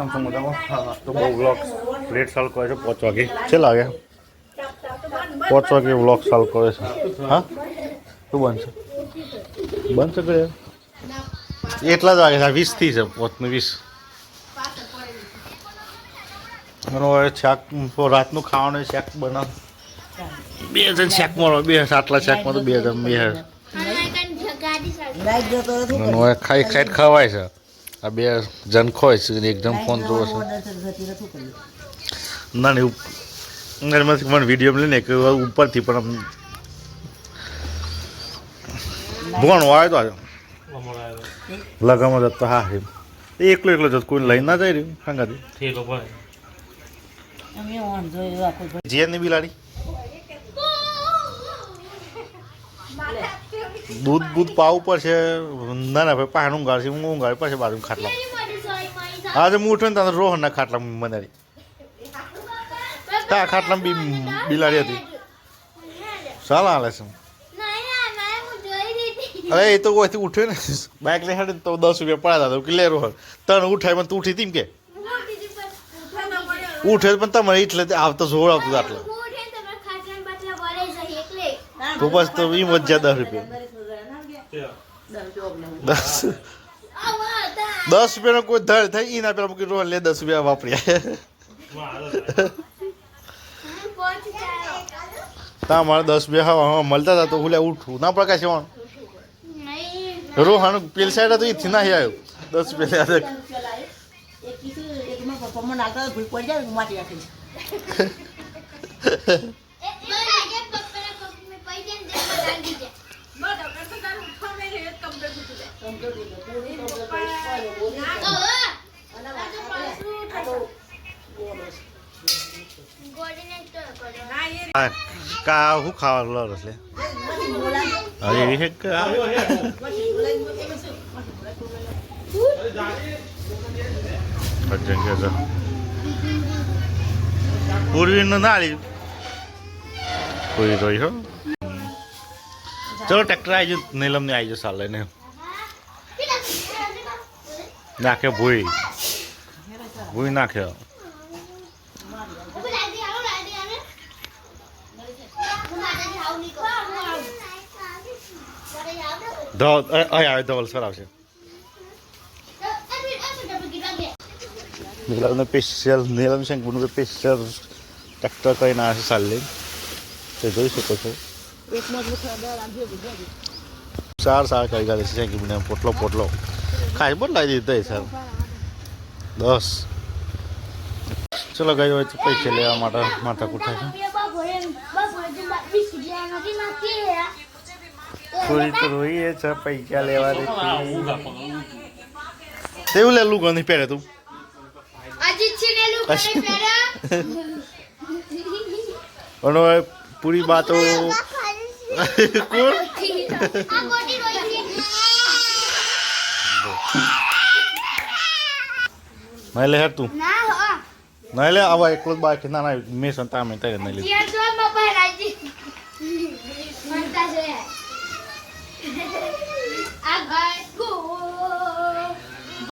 આમ તો હા તો બહુ વ્લોગ લેટ સાલ કરે છે પાંચ વાગે. છે લાગે પાંચ વાગે વ્લોગ સાલ કરે છે. હા? શું બનશે બનશે કે એટલા જ વાગે છે વીસથી છે પોતનું વીસ. હવે શાક રાતનું ખાવાનું શાક બનાવ. બે જણ શેક મળો બે આટલા શાકમાં તો બે હજાર બે. હવે ખાઈ ખાઈ ખવાય છે. આ બે જણ ખોય છે એકદમ ફોન જોવો છે. ના નહીં એમાંથી મને વીડિયો લઈને કે ઉપરથી પણ આમ ભણ વાય તો આજે લગામાં જતો હા એમ. એ એકલો એકલો જતો કોઈ લઈને ના જાય રહ્યું આખો ભાઈ બિલાડી દૂધ દૂધ પાવું પડશે ના ના ભાઈ પાણી ઊંઘાડશે હું ઊંઘાડી પછી બાજુ ખાટલા. આજે હું ઉઠ્યો ને ત્યાં રોહન ના ખાટલા બનાવી. ત્યાં ખાટલા બી બિલાડી હતી. ચાલ હાલે છે. અરે એ તો કોઈથી ઉઠ્યો ને બાઇક લઈ હાડે તો દસ રૂપિયા પડ્યા હતા કે લે રોહન. તને ઉઠાય મને તું ઉઠી હતી કે? ઉઠે પણ તમારે એટલે આવતો જોર આવતું આટલે તો બસ તો એ મજા દસ રૂપિયા. દસ દસ રૂપિયાનો કોઈ ધડ થાય એના પેલા મૂકી રોલ લે દસ રૂપિયા વાપર્યા તા મારે દસ રૂપિયા હા મળતા હતા તો હું લે ઉઠું ના પ્રકાશ એવાનું રોહન પેલ સાઈડ હતો એથી ના આવ્યો દસ રૂપિયા લે પપ્પા મને આગળ ભૂલ પડી જાય માટી રાખી કા હું ખાવા લડસ લે અરે એવી છે કે પૂર્વીનું ના આવી કોઈ રોઈ હો ચલો ટ્રેક્ટર આવી જાય નીલમ ને આવી જાય સાલે ને નાખે ભૂઈ ભૂઈ નાખે આવે ધોલ સર આવશે નીલમને સ્પેશિયલ નીલમ શંકુનું સ્પેશિયલ ટ્રેક્ટર કરીને આવે છે સાલે તે જોઈ શકો છો સાર સાર કરી ગયા છે શંકુને પોટલો પોટલો ખાઈ પણ લાવી દીધો સર દસ ચલો ગયો હોય તો પૈસા લેવા માટે માથા કૂઠા છે થોડી તો રોઈએ છે પૈસા લેવા દે તેવું લે લુગો નહીં પહેરે તું? અને પૂરી બાતો કોણ નહીં લે હેર તું. નહીં લે આવા એકલો જ બાકી. ના ના મેં સંતા મેં તને નહીં લીધું.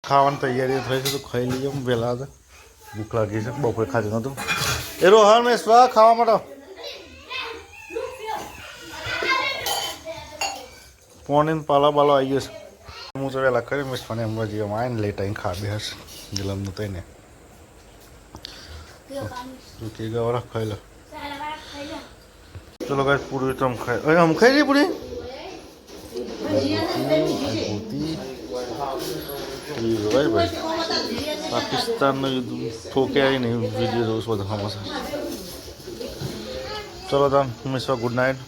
ખાવાની તૈયારી થઈ છે, તો ખાઈ લઈએ હું વહેલા હતા. ભૂખ લાગી છે, બપોરે ખાધું નહોતું. એ રોહન મેં સ્વા ખાવા માટે. પોણીને પાલા બાલો આવી ગયો છે. હું તો વહેલા કરી મિસ પણ એમ જીવમ આવીને લેટ આવીને ખા બે હશે જલમનું તઈને તું કે ગવરા ખાઈ લો. ચલો ગાય પૂરી તો આમ ખાઈ આમ ખાઈ રહી પૂરી? ભૂતી ભાઈ ભાઈ પાકિસ્તાનનું યુદ્ધ ઠોકે આવી નહીં વીડિયો જોઉં છું, બધા હમણાં ચલો તમે મિસવા ગુડ નાઇટ.